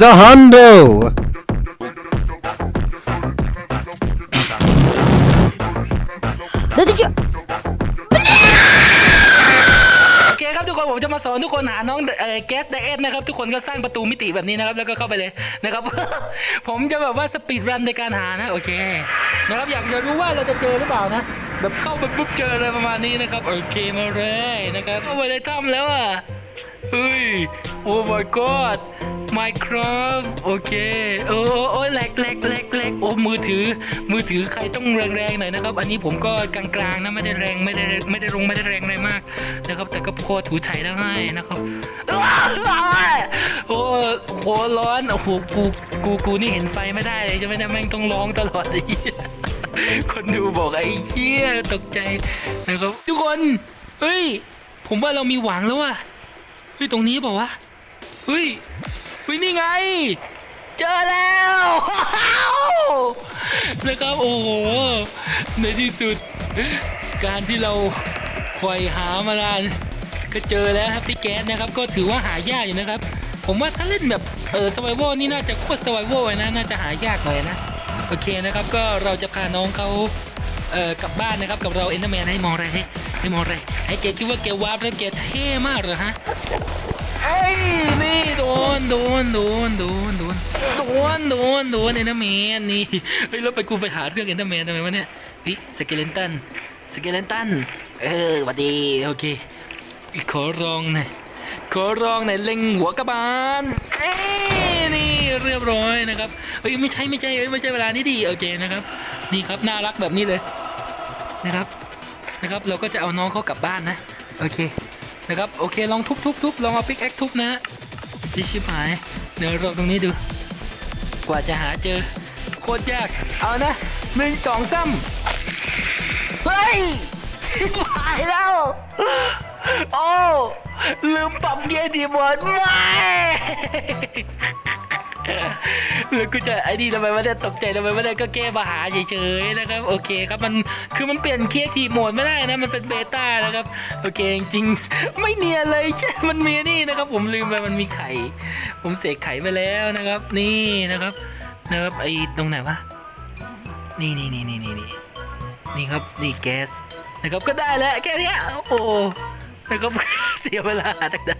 The Hundo เดี๋ยวจะโอเคครับทุกคนผมจะมาสอนทุกคนหาน้องเอ่อแก๊สไดเอทนะครับทุกคนก็สร้างประตูมิติแบบนี้นะครับแล้วก็เข้าไปเลยนะครับ ผมจะแบบว่าสปีดรันในการหานะโอเคนะครับอยากจะรู้ว่าเราจะเจอหรือเปล่านะ แบบเข้าไปปุ๊บเจออะไรประมาณนี้นะครับโอเคมาเลยนะครับเข้าไปในถ้ำแล้วอะ เฮ้ย โอ้ my god Minecraft โอเคโอ้โอ้โอ้แหลกแหลกแหลกแหลกโอ้มือถือ มือถือใครต้องแรงๆหน่อยนะครับ อันนี้ผมก็กลางๆนะไม่ได้แรงไม่ได้ไม่ได้ลงไม่ได้แรงอะไรมากนะครับ แต่ก็พอถูถ่ายได้นะครับโอ้โหร้อนโอ้โหกูกูกูนี่เห็นไฟไม่ได้เลยจะไม่ได้แม่งต้องร้องตลอดไอ้เหี้ยคนดูบอกไอ้เหี้ยตกใจนะครับทุกคนเฮ้ยผมว่าเรามีหวังแล้วว่ะ เฮ้ยตรงนี้เปล่าวะเฮ้ยเฮ้ยนี่ไง เจอแล้วนะครับโอ้โหในที่สุด การที่เราคอยหามานานก็เจอแล้วครับพี่แก๊สนะครับ ก็ถือว่าหายากอยู่นะครับ ผมว่าถ้าเล่นแบบเออสไวโวนี่น่าจะโคตรสไวโวเลยนะน่าจะหายากหน่อยนะโอเคนะครับก็เราจะพาน้องเขาเอ่อกลับบ้านนะครับกับเราเอ็นเดอร์แมนให้มองอะไรให้ให้มองอะไร ให้แกคิดว่าแกวาร์ปแล้วแกเท่มากเหรอฮะเอ้ยนี่โดนโดนโดนโดนโดนโดนโดนโดนเอ็นเดอร์แมนนี่เฮ้ยแล้วไปกูไปหาเรื่องเอ็นเดอร์แมนทำไมวะเนี่ยฮ้ยสเกเลนตันสเกเลนตันเออหวัดดีโอเคขอร้องหน่อยขอร้องหน่อยเล็งหัวกระบาลเอ้ยนี่เรียบร้อยนะครับเฮ้ยไม่ใช่ไม่ใช่เฮ้ยไม่ใช่เวลานี้ดีโอเคนะครับ นี่ครับน่ารักแบบนี้เลยนะครับ นะครับ เราก็จะเอาน้องเขากลับบ้านนะ โอเค นะครับ โอเค ลองทุบทุบทุบลองเอาปิกแอคทุบนะดิชิบหาย เดี๋ยวเราตรงนี้ดู กว่าจะหาเจอ โคตรยาก เอานะหนึ่งสองสามเฮ้ยชิบหายแล้ว โอ้ลืมปรับเกียร์ดีบอลไม่ แล้วกูจะไอ้นี่ทำไมไม่ได้ตกใจทำไมไม่ได้ก็แก้ปัญหาเฉยๆนะครับโอเคครับมันคือมันเปลี่ยนเคียร์ทีโหมดไม่ได้นะมันเป็นเบต้านะครับโอเคจริงๆไม่เนียนเลยใช่มันมีนี่นะครับ ผมลืมไปมันมีไข่ ผมเสกไข่ไปแล้วนะครับ นี่นะครับนะครับไอ้ตรงไหนวะนี่นี่นี่นี่นี่นี่นี่ครับนี่แก๊สนะครับก็ได้แล้วแค่นี้โอ้นะครับเสียเวลาตั้งนา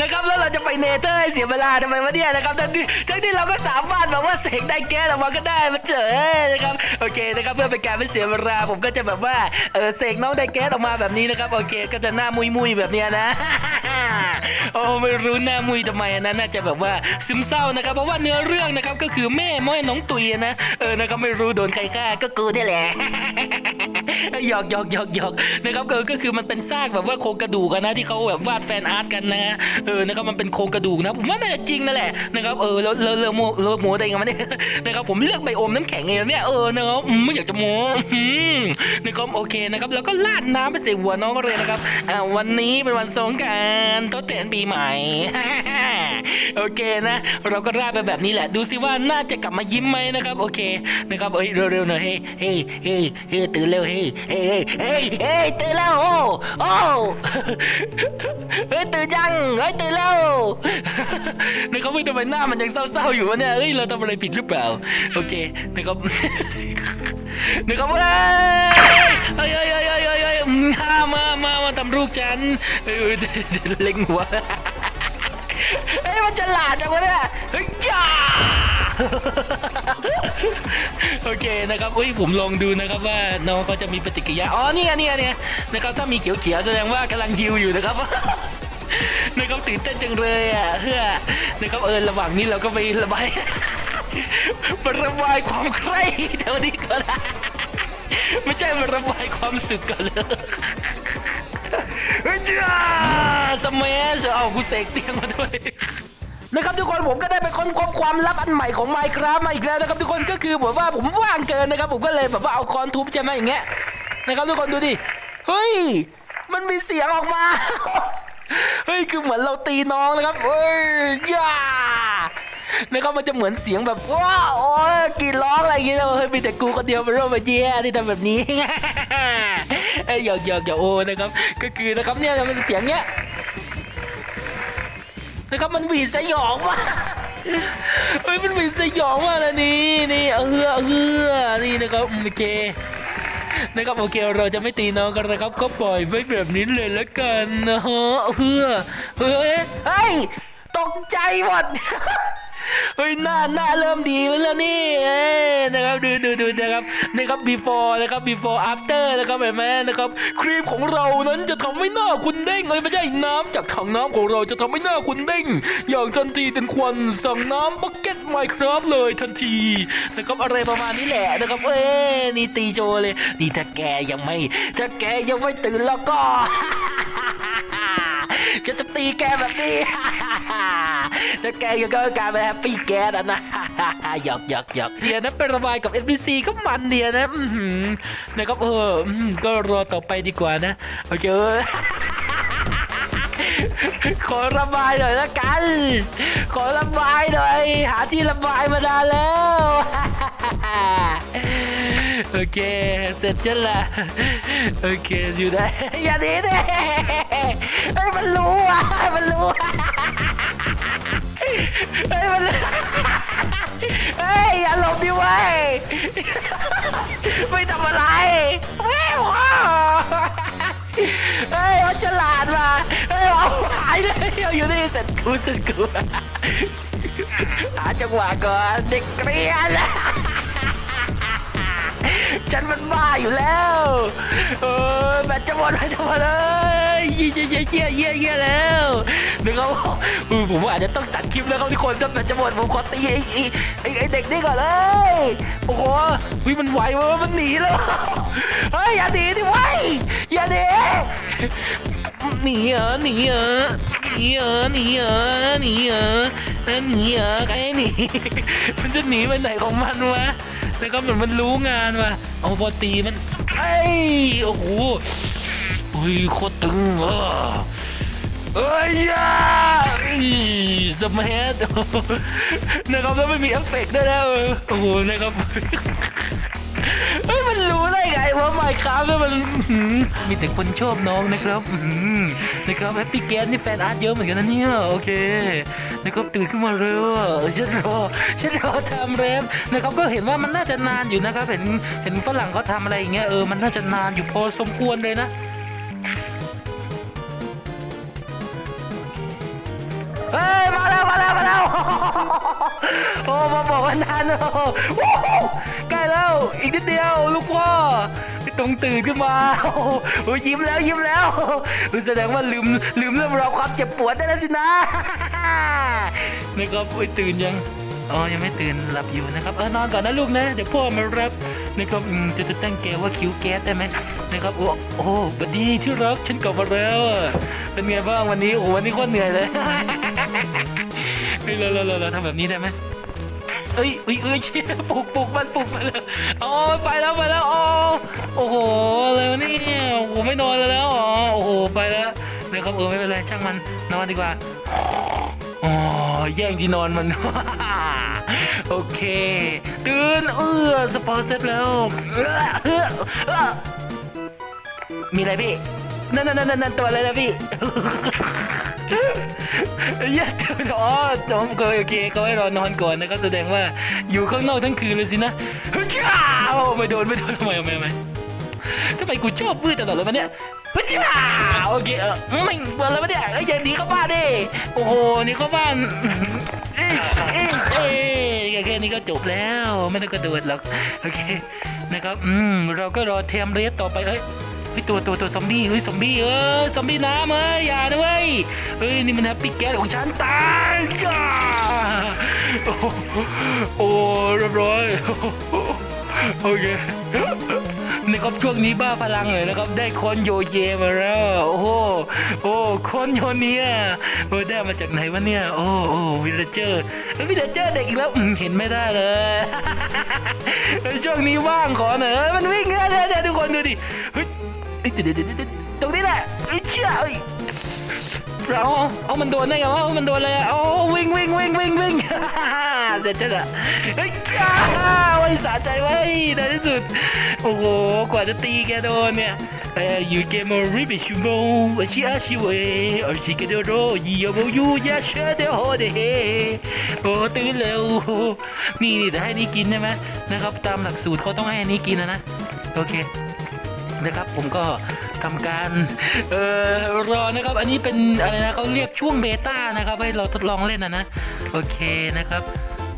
นะครับแล้วเราจะไปเนเธอร์ให้เสียเวลาทำไมวะเนี่ยนะครับทั้งที่ทั้งที่เราก็สามารถแบบว่าเสกได้แก๊สออกมาก็ได้มาเจอนะครับโอเคนะครับเพื่อเป็นการไม่เสียเวลาผมก็จะแบบว่าเออเสกน้องได้แก๊สออกมาแบบนี้นะครับโอเค ก็จะหน้ามุยมุยแบบเนี้ยนะ โอ้ไม่รู้หน้ามุยทำไมอันะน่าจะแบบว่าซึมเศร้านะครับ เพราะว่าเนื้อเรื่องนะครับก็คือแม่ม้อยน้องตุยนะเออนะครับไม่รู้โดนใครฆ่าก็กูนี่แหละหยอกหยอกหยอกหยอกนะครับก็ก็คือมันเป็นซากแบบว่าโครงกระดูกนะที่เขาแบบวาดแฟนอาร์ตกันนะเออนะครับมันเป็นโครงกระดูกนะผมว่าน่าจะจริงนั่นแหละนะครับเออแล้วแล้วโมแล้วโมได้ไงมันเนี่ยนะครับผมเลือกไบอมน้ำแข็งเองเนี่ยเออนะครับไม่อยากจะโมนะครับโอเคนะครับแล้วก็ลาดน้ำไปใส่หัวน้องก็เลยนะครับอ่าวันนี้เป็นวันสงกรารทดแทนปีใหม่ โอเคนะ เราก็ราไปแบบนี้แหละ ดูสิว่าน่าจะกลับมายิ้มไหมนะครับ โอเคนะครับเอ้ยเร็วๆหน่อยเฮ้ยเฮ้ยเฮ้ยเฮ้ยตื่นเร็วเฮ้เฮ้ยเฮ้ยเฮ้ยเฮ้ยตื่นแล้วโอ้โอ้เฮ้ยตื่นยังเฮ้ยตื่นแล้วนะครับเฮ้ยทำไมหน้ามันยังเศร้าๆอยู่วะเนี่ยเฮ้ยเราทำอะไรผิดหรือเปล่า โอเคนะครับ นะครับเฮ้ยเฮ้ยเฮ้ยเฮ้ยเฮ้ยเฮ้ยมามามามาทำลูกฉันเออเดี๋ยเดี๋ยวเล็งหัวเฮ้ยมันจะหลาดจังวะเนี่ยเฮ้ยจ้าโอเคนะครับอุ้ยผมลองดูนะครับว่าน้องเขาจะมีปฏิกิริยา อ๋อนี่ไงนี่ไงนี่ไงนะครับถ้ามีเขียวๆแสดงว่ากำลังฮิวอยู่นะครับนะครับตื่นเต้นจังเลยอะเฮ้อนะครับเออระหว่างนี้เราก็ไประบาย ไประบายความใคร่เท่านี้ก่อนนะไม่ใช่มาระบายความสึกก่อนเลยเฮ้ยจ้าสมัชเอากูเสกเตียงมาด้วยนะครับทุกคนผมก็ได้ไปค้นพบความลับอันใหม่ของ Minecraft มาอีกแล้วนะครับทุกคนก็คือแบบว่าผมว่างเกินนะครับ ผมก็เลยแบบว่าเอาคอนทุบใช่ไหมอย่างเงี้ยนะครับทุกคนดูดิเฮ้ยมันมีเสียงออกมาเฮ้ยคือเหมือนเราตีน้องนะครับเฮ้ยย่า นะครับมันจะเหมือนเสียงแบบว้าโอ้ยกรีดร้องอะไรอย่างเงี้ยเฮ้ยมีแต่กูคนเดียวเป็นโรคมาเจียที่ทำแบบนี้เอ้หยอกหยอกหยอกโอ้นะครับ ก็คือนะครับเนี่ยมันเสียงเนี้ยนะครับมันหวีดสยองว่ะเฮ้ยมันเป็นสยองมากนะนี่นี่เออเออนี่นะครับโอเคนะครับโอเคเราจะไม่ตีน้องกันนะครับ ก็ปล่อยไว้แบบนี้เลยละกันนะฮะเออเฮ้ยเฮ้ยตกใจหมด เฮ้ยหน้าหน้าเริ่มดีแล้วนะนี่นะครับดูดูดูนะครับนะครับ before นะครับ before after นะครับเห็นไหมนะครับครีมของเรานั้นจะทำให้หน้าคุณเด้งเลยไม่ใช่น้ำจากถังน้ำของเราจะทำให้หน้าคุณเด้ง อย่างทันทีเป็นควันสั่งน้ำบักเก็ตไมครับเลยทันทีนะครับอะไรประมาณนี้แหละนะครับเอ้นี่ตีโจเลย นี่ถ้าแกยังไม่ ถ้าแกยังไม่ตื่นแล้วก็ ฉันจะตีแกแบบนี้ถ้าแกยังก็การไปแฮปปี้แกนะนะหยอกหยอกหยอกเดียวนะไประบายกับ NPC ก็มันเดียนะนะครับเออก็รอต่อไปดีกว่านะโอเคขอระบายหน่อยละกัน ขอระบายหน่อย หาที่ระบายมานานแล้ว โอเค เสร็จจะละ โอเค อยู่ได้ อย่าหนีเฮ้ ยอย่าหลบดิเว้ยไม่ทำอะไรแม่พอเฮ้ยมันฉลาดมาเฮ้ยเอาหายเลยเอาอยู่นี่เสร็จกูเสร็จกูหาจังหวะก่อนเด็กเกรียน ฉันมันบ้าอยู่แล้ว เออแบตจะหมดแบตจะหมดเลยเยี่ยเยี่ยเยี่ยเยี่ยเยี่ยแล้วหนึกเอาเออผมว่าอาจจะต้องตัดคลิปแล้วครับทุกคนถ้าแบตจะหมดผมขอตีไอ้ไอ้ไอ้เด็กนี่ก่อนเลยโอ้โหวิมันไหวเวะมันหนีแล้วเฮ้ยอย่าหนีดิเว้ยอย่าหนีหนีเหรอหนีเหรอหนีเหรอหนีเหรอหนีเหรออหนีเหรอใครหนีมันจะหนีไปไหนของมันวะ แล้วก็เหมือนมันรู้งานว่ะเอาพอตีมันไอ้ยโอ้โหอุ้ยโคตรตึงเออเอ้ยยาอีสมัยนะครับแล้วไม่มีเอฟเฟกต์ด้วยนะโอ้โหนะครับ เฮ้ยมันรู้ได้ไงว่าไมค์ครับเนี่ยมันมีแต่คนชอบน้องนะครับนะครับแฮปปี้แกนนี่แฟนอาร์ตเยอะเหมือนกันนะเนี่ยโอเคนะครับตื่นขึ้นมาเร็วฉันรอฉันรอทำเรฟนะครับก็เห็นว่ามันน่าจะนานอยู่นะครับเห็นเห็นฝรั่งเขาทำอะไรอย่างเงี้ยเออมันน่าจะนานอยู่พอสมควรเลยนะเฮ้ยมา โอ้มาบอกว่านานแล้วใกล้แล้วอีกนิดเดียวลูกพ่อต้องตื่นขึ้นมาโอ้ยิ้มแล้วยิ้มแล้วแสดงว่าลืมลืมเรื่องราวความเจ็บปวดได้แล้วสินะนะครับโอ้ยตื่นยังอ๋อยังไม่ตื่นหลับอยู่นะครับเออนอนก่อนนะลูกนะเดี๋ยวพ่อมารับนะครับจะจะตั้งแกว่าคิวแก๊สได้ไหมนะครับโอ้โอ้บัดดีที่รักฉันกลับมาแล้วเป็นไงบ้างวันนี้โอ้วันนี้โคตรเหนื่อยเลย เฮ้ยเราเราเราทำแบบนี้ได้ไหมเอ้ยเอ้ยเอ้ยเชี่ยปลุกปลุกมันปลุกมันเลยอ๋อไปแล้วไปแล้วอ๋อโอ้โหอะไรวะเนี่ยโอ้โหไม่นอนแล้วอ๋อโอ้โหไปแล้วนะครับเออไม่เป็นไรช่างมันนอนดีกว่าอ๋อแย่งที่นอนมันโอเคตื่นเออสปอร์เสร็จแล้วมีอะไรพี่นั่นนั่นนั่นนั่นตัวอะไรนะพี่ เย้อ๋อน้องก็โอเคเขาให้เรานอนก่อนนะครับแสดงว่าอยู่ข้างนอกทั้งคืนเลยสินะฮ้ยจ้าโอ้ไม่โดนไม่โดนทำไมทำไมทำไมทำไมกูชอบวืดตลอดเลยวะเนี่ยเฮ้ยจ้าโอเคเออไม่เปิดแล้ววะเนี่ยเอ้ยอย่าหนีเข้าบ้านดิโอ้โหนีเข้าบ้านเอ้ยเอ้ยเอ้ยแค่นี้ก็จบแล้วไม่ต้องกระโดดหรอกโอเคนะครับอืมเราก็รอเทมเรสต่อไปเอ้ย เฮ้ยตัวตัวตัวซอมบี้เฮ้ยซอมบี้เออซอมบี้น้ำเอ้ยอย่านะเว้ยเฮ้ยนี่มันแฮปปี้แก๊สของฉันตายจ้าโอ้โหเรียบร้อยโอเคนะครับช่วงนี้บ้าพลังเลยนะครับ ได้คอนโยเยมาแล้ว โอ้โหโอ้คอนโยเนียโอ้ได้มาจากไหนวะเนี่ย โอ้โอ้วิลเจอร์วิลเจอร์เด็กอีกแล้วเห็นไม่ได้เลยช่วงนี้ว่างขอหน่อยมันวิ่งเนี่ยเนี่ยเนี่ยทุกคนดูดิ เดี๋ยวเดี๋ยวเดี๋ยวตรงนี้แหละเอ้ยเจ้าเอ้เราเอามันโดนได้ไงวะเอามันโดนเลยอะเอาวิ่งวิ่งวิ่งวิ่งวิ่งเสร็จจ้ะน่ะเฮ้ยจ้าไว้สะใจไว้ในที่สุด โอ้โห กว่าจะตีแกโดนเนี่ยเออยูเกมอริบิชูโมอาชิอาชิเวอาชิเกโดโรยีโมยูยาเชเดโฮเดเฮโอ้ตื่นเร็วนี่เดี๋ยวให้นี่กินใช่ไหมนะครับ ตามหลักสูตรเขาต้องให้อันนี้กินนะนะ โอเค นะครับ ผมก็ทำการเออรอนะครับ อันนี้เป็นอะไรนะเขาเรียกช่วงเบต้านะครับ ให้เราทดลองเล่นนะนะโอเคนะครับ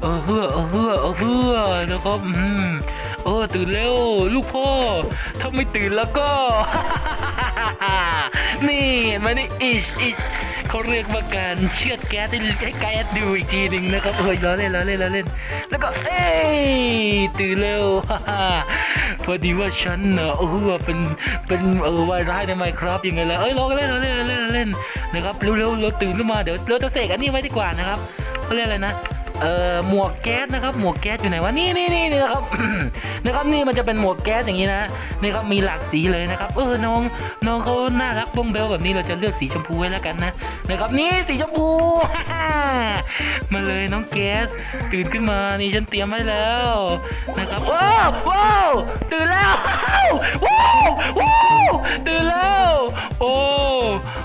เออเฮือเออเฮือเออเฮือนะครับอืมเออตื่นเร็วลูกพ่อ ถ้าไม่ตื่นแล้วก็ นี่เห็นไหมนี่อิชอิชเขาเรียกว่าการเชือดแก๊สให้ให้แก๊สดูอีกทีหนึ่งนะครับเฮ้ยล้อเล่นล้อเล่นล้อเล่น แล้วก็เอ้ยตื่นเร็ว พอดีว่าฉันเนอะเออเป็นเป็นเออวายร้ายในไมครับยังไงล่ะเอ้ยลองเล่นเล่นเล่นเล่นนะครับเร็วเร็วเราตื่นขึ้นมาเดี๋ยวเราจะเสกอันนี้ไว้ดีกว่านะครับเขาเรียกอะไรนะ เอ่อหมวกแก๊สนะครับหมวกแก๊สอยู่ไหนวะนี่นี่นี่นะครับ นะครับนี่มันจะเป็นหมวกแก๊สอย่างนี้นะนี่ครับมีหลากสีเลยนะครับ เออน้องน้องเขาน่ารักบงเบลแบบนี้เราจะเลือกสีชมพูไว้แล้วกันนะนะครับนี่สีชมพูมาเลยน้องแก๊สตื่นขึ้นมานี่ฉันเตรียมไว้แล้วนะครับว้าวว้าวตื่นแล้วว้าวว้าวตื่นแล้วโอ้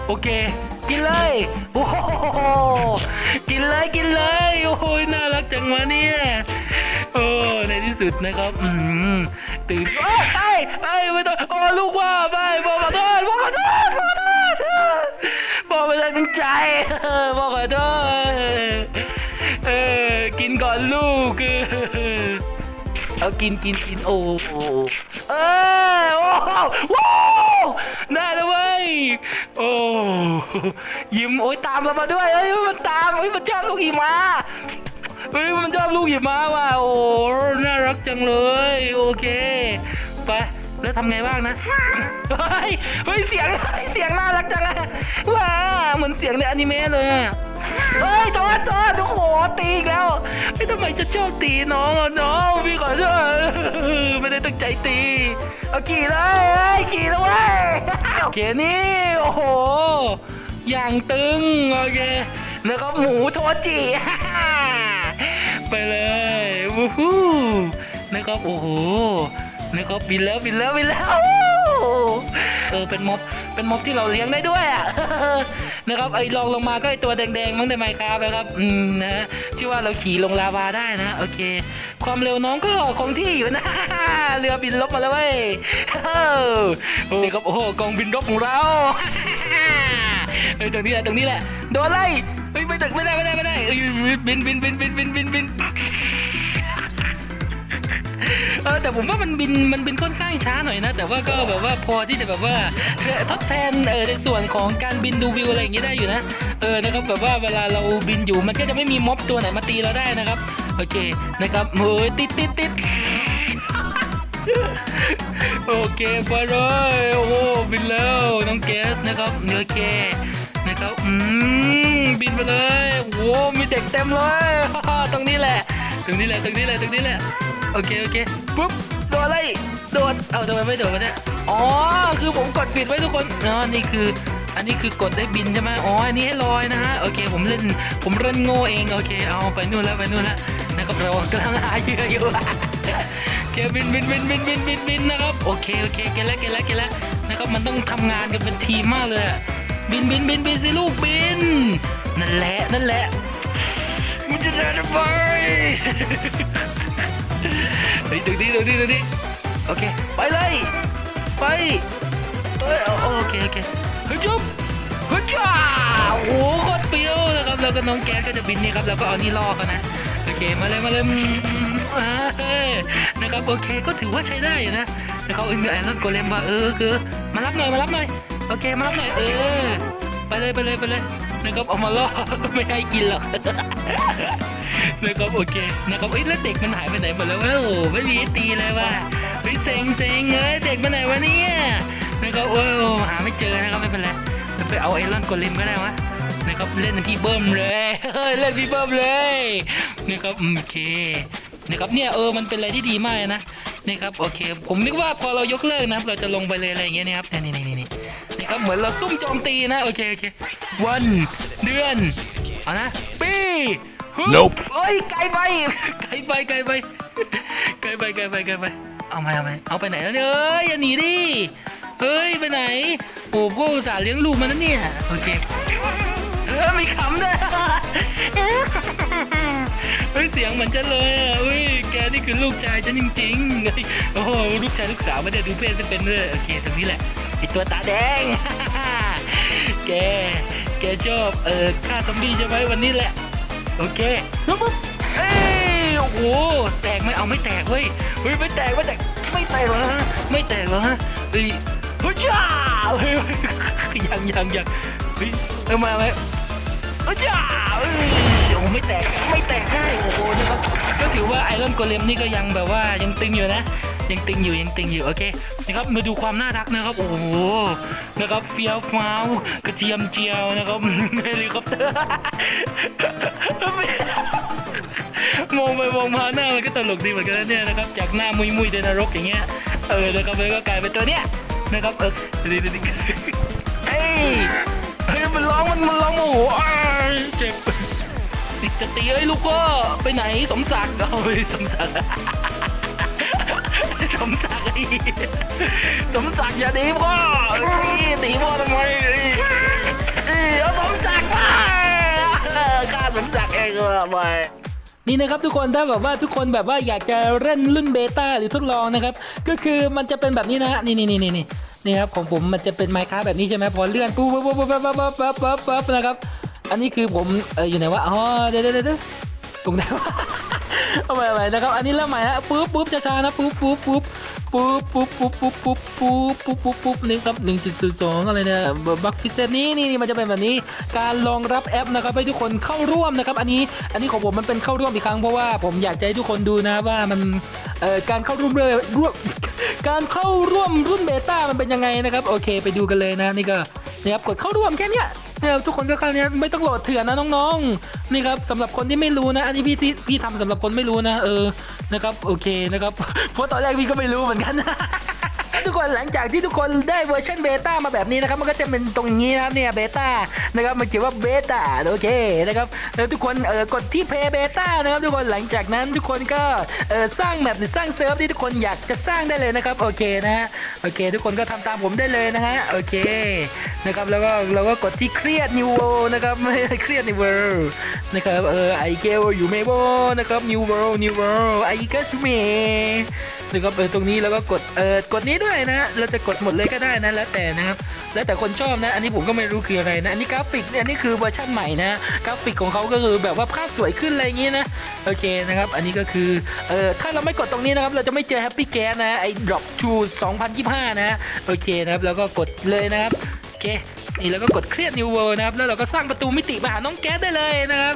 โอเค กินเลยโอ้โหกินเลยกิน งวะเนี่ย โอ้ในที่สุดนะครับอืมตื่นเอ้ยเอ้ยเอ้ไม่ต้องโอ้ลูกว่าไปบอกขอโทษบอกขอโทษบอกขอโทษบอกไม่ได้ตั้งใจบอกขอโทษเออกินก่อนลูกเออเอากินกินกินโอ้เออโอ้ว้าวได้แล้วเว้ยโอ้ยิ้มโอ้ยตามเรามาด้วยเอ้ยมันตามเฮ้ยมันชอบลูกหิมะ เฮ้ยมันชอบลูกหิมะว่ะโอ้น่ารักจังเลยโอเคไปแล้วทำไงบ้างนะ เฮ้ย เฮ้ย เสียง เสียงน่ารักจังอะว้า เหมือนเสียงในอนิเมะเลยอะเฮ้ยโทษโทษโอ้โห ตีอีกแล้วเฮ้ทำไมจะชอบตีน้องอะน้องพี่ขอโทษไม่ได้ตั้งใจตี เอาขี่เลยเฮ้ยขี่แล้วเว้ยโอเคนี่ โอ้โห อย่างตึง โอเค แล้วก็หมูโทจิ ไปเลยวู้ฮู้นะครับโอ้โหนะครับบินแล้วบินแล้วบินแล้วเออเป็นม็อบเป็นม็อบที่เราเลี้ยงได้ด้วยอะนะครับไอ้ลองลงมาก็ไอ้ตัวแดงๆมั้งแต่ไหมครับนะครับอืมนะที่ว่าเราขี่ลงลาวาได้นะโอเค ความเร็วน้องก็คงที่อยู่นะเรือบินลบมาแล้วเว้ยโอ้โหครับโอ้โหกองบินรบของเรา ฮ้ยตรงนี้แหละตรงนี้แหละโดนไล่เฮ้ยไม่ได้ไม่ได้ไม่ได้ไม่ได้เอ้ยบินบินบินบินบินบินบินเออแต่ผมว่ามันบินมันบินค่อนข้างช้าหน่อยนะ แต่ว่าก็แบบว่าพอที่จะแบบว่าทดแทนเออในส่วนของการบินดูวิวอะไรอย่างเงี้ยได้อยู่นะเออนะครับแบบว่าเวลาเราบินอยู่มันก็จะไม่มีม็อบตัวไหนมาตีเราได้นะครับโอเคนะครับเฮ้ยติดติดติดโอเคไปเลยโอ้บินแล้วน้องแก๊สนะครับโอเค ครับอืมบินไปเลยโอ้โหมีเด็กเต็มเลยตรงนี้แหละ ตรงนี้แหละตรงนี้แหละตรงนี้แหละโอเคโอเคปุ๊บโดนอะไรโดนเอาทำไมไม่โดนวะเนี่ยอ๋อคือผมกดปิดไว้ทุกคนอ๋อนี่คืออันนี้คือกดได้บินใช่ไหมอ๋อ อันนี้ให้ลอยนะฮะ โอเค ผมเล่น ผมเล่นโง่เอง โอเค เอาไปนู่นแล้วไปนู่นแล้วนะครับเรากำลังหาเหยื่ออยู่โอเคบินบินบินบินบินบินบินนะครับ โอเค โอเคเก็ตแล้วเก็ตแล้วเก็ตแล้วนะครับ มันต้องทำงานกันเป็นทีมมากเลยอะ บินบินบินบินสิลูกบิน นั่นแหละนั่นแหละมันจะได้ทำไมเฮ้ยดูดิดูดิดูดิโอเคไปเลยไปเอ้ยโอเคโอเคเฮ้ยจุ๊บเฮ้ยจ้าโอ้โหโคตรเปรี้ยวนะครับแล้วก็น้องแก๊สก็จะบินนี่ครับแล้วก็เอานี่ล่อเขานะโอเคมาเลยมาเลยอืมนะครับโอเคก็ถือว่าใช้ได้นะนะครับเออมีไอรอนโกเลมว่าเออคือมารับหน่อยมารับหน่อย โอเคมารับหน่อยเออไปเลยไปเลยไปเลยนะครับเอามาล่อไม่ให้กินหรอกนะครับโอเคนะครับเอ้ยแล้วเด็กมันหายไปไหนหมดแล้ววะโอ้โหไม่มีให้ตีเลยว่ะเฮ้ยเซ็งเซ็งเอ้ยเด็กไปไหนวะเนี่ยนะครับโอ้โหหาไม่เจอนะครับไม่เป็นไรจะไปเอาไอรอนกเลมก็ได้วะนะครับเล่นพี่เบิ้มเลยเล่นพี่เบิ้มเลยนะครับโอเคนะครับเนี่ยเออมันเป็นอะไรที่ดีมากนะ นี่ครับโอเค ผมนึกว่าพอเรายกเลิกนะครับ เราจะลงไปเลยอะไรอย่างเงี้ยนะครับนี่นี่นี่นี่นี่ครับเหมือนเราซุ่มโจมตีนะโอเคโอเควันเดือนเอานะปี Nope เอ้ยไกลไปไกลไปไกลไปไกลไปไกลไปไกลไปเอาไหมเอาไหมเอาไปไหนแล้วเนี่ยเอ้ยอย่าหนีดิเฮ้ยไปไหนโอ้โหอุตส่าห์เลี้ยงลูกมันนะเนี่ยโอเคเออไม่ขำด้วย เฮ้ยเสียงเหมือนฉันเลยอะเฮ้ยแกนี่คือลูกชายฉันจริงๆเฮ้ยโอ้โหลูกชายลูกสาวไม่ได้ดูเพศจะเป็นเลยโอเคตรงนี้แหละไอตัวตาแดง แก แกชอบเอ่อฆ่าซอมบี้ใช่ไหมวันนี้แหละ โอเคปุ๊บปุ๊บเอ้ยโอ้โหแตกไหมเอาไม่แตกเว้ยเฮ้ยไม่แตกไม่แตกไม่แตกเหรอฮะไม่แตกเหรอฮะเฮ้ยเฮ้ยจ้าเฮ้ยยังยังยังเฮ้ยเอามาไหมเฮ้ยจ้าเฮ้ย อ้ไม่แตกไม่แตกง่ายโอ้โหนะครับก็ถือว่าไอรอนโกเลมนี่ก็ยังแบบว่ายังตึงอยู่นะยังตึงอยู่ยังตึงอยู่โอเคนะครับมาดูความน่ารักนะครับโอ้โหนะครับเฟี้ยวฟ้าวกระเทียมเจียวนะครับเฮลิคอปเตอร์มองไปมองมาหน้ามันก็ตลกดีเหมือนกันนะเนี่ยนะครับจากหน้ามุยมุยๆในนรกอย่างเงี้ยเออนะครับแล้วก็กลายเป็นตัวเนี้ยนะครับเออดีดีดีเอ้ยเฮ้ยมันร้องมันมันร้องโอ้โหอ้ายเจ็บ ติดจะตีเอ้ยลูกก็ไปไหนสมศักดิ์เอาไสมศักดิ์สมศักดิ์สมศักดิ์อย่าดีพ่อตีพ่อทำไมเอาสมศักดิ์มาฆ่าสมศักดิ์เองเลยนี่นะครับทุกคนถ้าแบบว่าทุกคนแบบว่าอยากจะเล่นรุ่นเบต้าหรือทดลองนะครับ ก็คือมันจะเป็นแบบนี้นะฮะนี่นี่นี่นี่นี่ครับของผมมันจะเป็นไมค้าแบบนี้ใช่ไหมพอเลื่อนปุ๊บปุ๊บปุ๊บปุ๊บปุ๊บปุ๊บปุ๊บนะครับ อันนี้คือผมเอออยู่ไหนวะอ๋อเดี๋ยวเดี๋ยวเดี๋ยวตรงไหนวะเอาใหม่เอาใหม่นะครับ อันนี้เริ่มใหม่ฮะปุ๊บปุ๊บช้าๆนะปุ๊บปุ๊บปุ๊บปุ๊บปุ๊บปุ๊บปุ๊บปุ๊บปุ๊บปุ๊บปุ๊บปุ๊บนี่ครับหนึ่งจุดศูนย์สองอะไรเนี่ยบักฟิเซตนี้นี่นี่มันจะเป็นแบบนี้ การรองรับแอปนะครับให้ทุกคนเข้าร่วมนะครับ อันนี้อันนี้ของผมมันเป็นเข้าร่วมอีกครั้งเพราะว่าผมอยากจะให้ทุกคนดูนะว่ามันเอ่อการเข้าร่วมเลยร่วมการเข้าร่วมรุ่นเบต้ามันเป็นยังไงนะครับ โอเค ไปดูกันเลยนะนี่ก็นี่ครับกดเข้าร่วมแค่เนี้ย เนี่ยทุกคนก็คราวนี้ไม่ต้องโหลดเถื่อนนะน้องๆนี่ครับสำหรับคนที่ไม่รู้นะ อันนี้พี่ที่พี่ทำสำหรับคนไม่รู้นะ เออนะครับโอเคนะครับเพราะตอนแรกพี่ก็ไม่รู้เหมือนกัน ทุกคนหลังจากที่ทุกคนได้เวอร์ชันเบต้ามาแบบนี้นะครับมันก็จะเป็นตรงนี้นะครับเนี่ยเบต้านะครับมันเขียนว่าเบต้าโอเคนะครับแล้วทุกคนเออกดที่เพย์เบต้านะครับทุกคนหลังจากนั้นทุกคนก็เออสร้างแมปหรือสร้างเซิร์ฟที่ทุกคนอยากจะสร้างได้เลยนะครับโอเคนะฮะโอเค ทุกคนก็ทำตามผมได้เลยนะฮะโอเคนะครับแล้วก็เราก็กดที่เครียดนิวโวนะครับไม่เครียดนิวเวนะครับเออไอเกลอยู่เมโบนะครับนิวเวนิวเวไอเกสเม นะครับเออตรงนี้แล้วก็กดเออกดนี้ด้วยนะ เราจะกดหมดเลยก็ได้นะแล้วแต่นะครับแล้วแต่คนชอบนะ อันนี้ผมก็ไม่รู้คืออะไรนะอันนี้กราฟิกเนี่ยอันนี้คือเวอร์ชันใหม่นะกราฟิกของเขาก็คือแบบว่าภาพสวยขึ้นอะไรอย่างงี้นะโอเคนะครับ อันนี้ก็คือเออถ้าเราไม่กดตรงนี้นะครับ เราจะไม่เจอแฮปปี้แก๊สนะไอ้ drop to 2025 นะโอเคนะครับแล้วก็กดเลยนะครับโอเคนี่แล้วก็กดเครียด new world นะครับแล้วเราก็สร้างประตูมิติมาหาน้องแก๊สได้เลยนะครับ